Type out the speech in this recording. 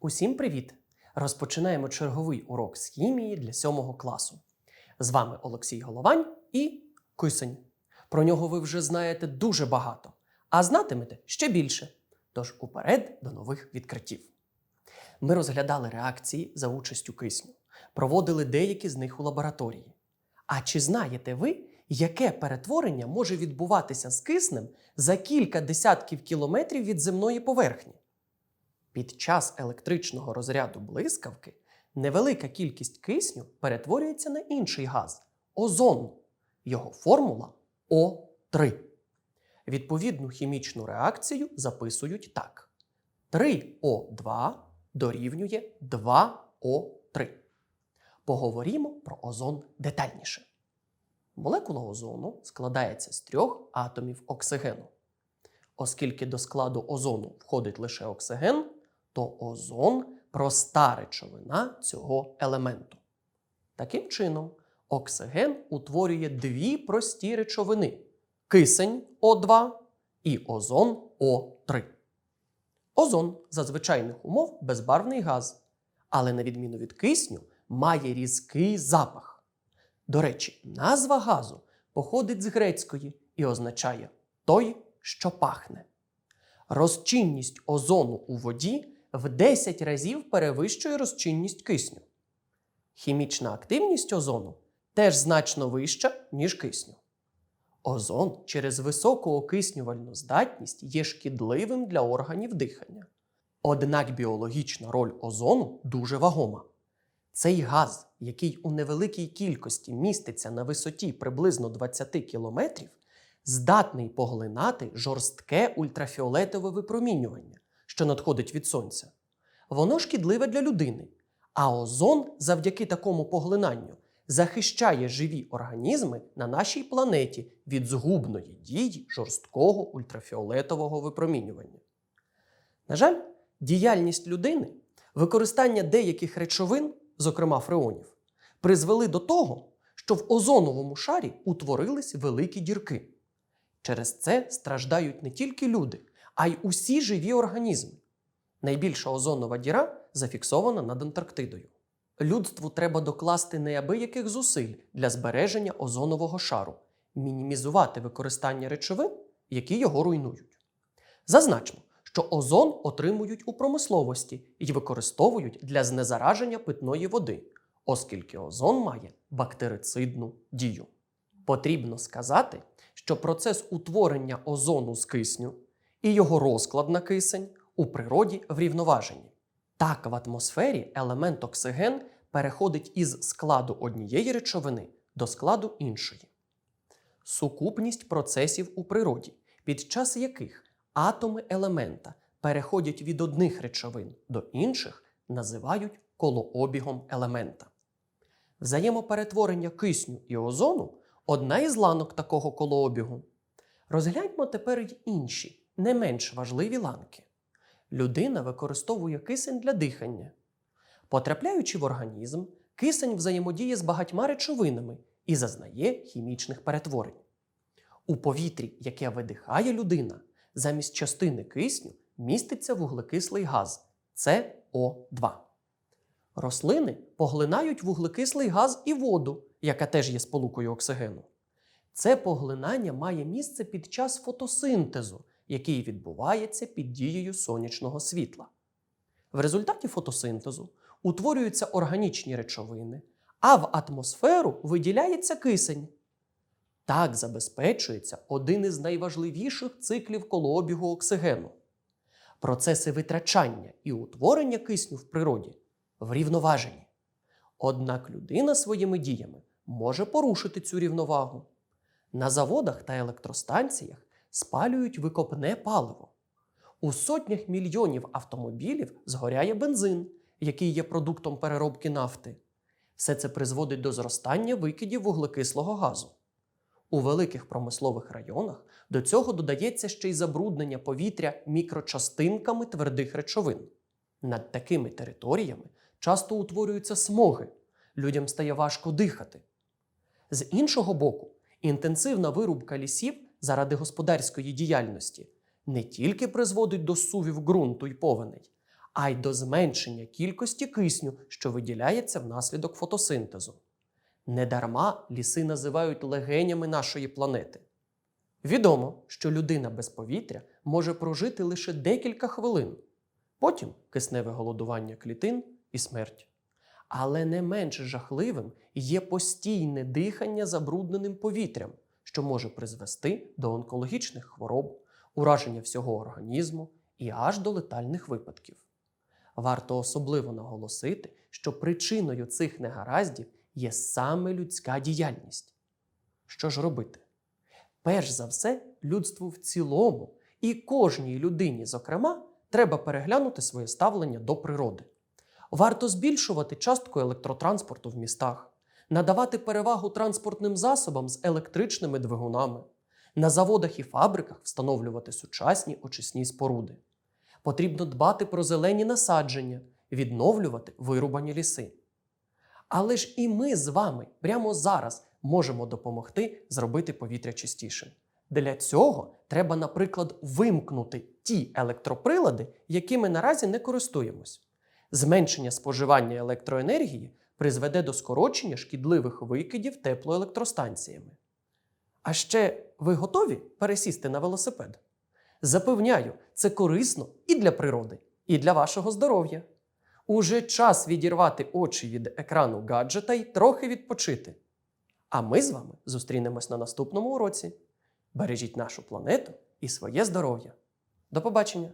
Усім привіт! Розпочинаємо черговий урок з хімії для 7 класу. З вами Олексій Головань і Кисень. Про нього ви вже знаєте дуже багато, а знатимете ще більше. Тож уперед до нових відкриттів. Ми розглядали реакції за участю кисню, проводили деякі з них у лабораторії. А чи знаєте ви, яке перетворення може відбуватися з киснем за кілька десятків кілометрів від земної поверхні? Під час електричного розряду блискавки невелика кількість кисню перетворюється на інший газ озон. Його формула О3. Відповідну хімічну реакцію записують так: 3О2 дорівнює 2О3. Поговоримо про озон детальніше. Молекула озону складається з трьох атомів оксигену. Оскільки до складу озону входить лише оксиген, то озон проста речовина цього елементу. Таким чином, оксиген утворює дві прості речовини: кисень О2 і озон О3. Озон за звичайних умов безбарвний газ, але на відміну від кисню, має різкий запах. До речі, назва газу походить з грецької і означає той, що пахне. Розчинність озону у воді в 10 разів перевищує розчинність кисню. Хімічна активність озону теж значно вища, ніж кисню. Озон через високу окиснювальну здатність є шкідливим для органів дихання. Однак біологічна роль озону дуже вагома. Цей газ, який у невеликій кількості міститься на висоті приблизно 20 км, здатний поглинати жорстке ультрафіолетове випромінювання, що надходить від сонця. Воно шкідливе для людини, а озон завдяки такому поглинанню захищає живі організми на нашій планеті від згубної дії жорсткого ультрафіолетового випромінювання. На жаль, діяльність людини, використання деяких речовин, зокрема фреонів, призвели до того, що в озоновому шарі утворились великі дірки. Через це страждають не тільки люди, а й усі живі організми. Найбільша озонова діра зафіксована над Антарктидою. Людству треба докласти неабияких зусиль для збереження озонового шару, мінімізувати використання речовин, які його руйнують. Зазначмо, що озон отримують у промисловості і використовують для знезараження питної води, оскільки озон має бактерицидну дію. Потрібно сказати, що процес утворення озону з кисню і його розклад на кисень у природі врівноважені. Так, в атмосфері елемент оксиген переходить із складу однієї речовини до складу іншої. Сукупність процесів у природі, під час яких атоми елемента переходять від одних речовин до інших, називають колообігом елемента. Взаємоперетворення кисню і озону одна із ланок такого колообігу. Розгляньмо тепер й інші, не менш важливі ланки. Людина використовує кисень для дихання. Потрапляючи в організм, кисень взаємодіє з багатьма речовинами і зазнає хімічних перетворень. У повітрі, яке видихає людина, замість частини кисню міститься вуглекислий газ СО2. Рослини поглинають вуглекислий газ і воду, яка теж є сполукою оксигену. Це поглинання має місце під час фотосинтезу, який відбувається під дією сонячного світла. В результаті фотосинтезу утворюються органічні речовини, а в атмосферу виділяється кисень. Так забезпечується один із найважливіших циклів колообігу оксигену. Процеси витрачання і утворення кисню в природі врівноважені. Однак людина своїми діями може порушити цю рівновагу. На заводах та електростанціях спалюють викопне паливо. У сотнях мільйонів автомобілів згоряє бензин, який є продуктом переробки нафти. Все це призводить до зростання викидів вуглекислого газу. У великих промислових районах до цього додається ще й забруднення повітря мікрочастинками твердих речовин. Над такими територіями часто утворюються смоги, людям стає важко дихати. З іншого боку, інтенсивна вирубка лісів заради господарської діяльності не тільки призводить до сувів ґрунту й повеней, а й до зменшення кількості кисню, що виділяється внаслідок фотосинтезу. Недарма ліси називають легенями нашої планети. Відомо, що людина без повітря може прожити лише декілька хвилин, потім кисневе голодування клітин і смерть. Але не менш жахливим є постійне дихання забрудненим повітрям, що може призвести до онкологічних хвороб, ураження всього організму і аж до летальних випадків. Варто особливо наголосити, що причиною цих негараздів є саме людська діяльність. Що ж робити? Перш за все, людству в цілому і кожній людині, зокрема, треба переглянути своє ставлення до природи. Варто збільшувати частку електротранспорту в містах, надавати перевагу транспортним засобам з електричними двигунами, на заводах і фабриках встановлювати сучасні очисні споруди. Потрібно дбати про зелені насадження, відновлювати вирубані ліси. Але ж і ми з вами прямо зараз можемо допомогти зробити повітря чистішим. Для цього треба, наприклад, вимкнути ті електроприлади, якими наразі не користуємось. Зменшення споживання електроенергії призведе до скорочення шкідливих викидів теплоелектростанціями. А ще ви готові пересісти на велосипед? Запевняю, це корисно і для природи, і для вашого здоров'я. Уже час відірвати очі від екрану гаджета й трохи відпочити. А ми з вами зустрінемось на наступному уроці. Бережіть нашу планету і своє здоров'я. До побачення!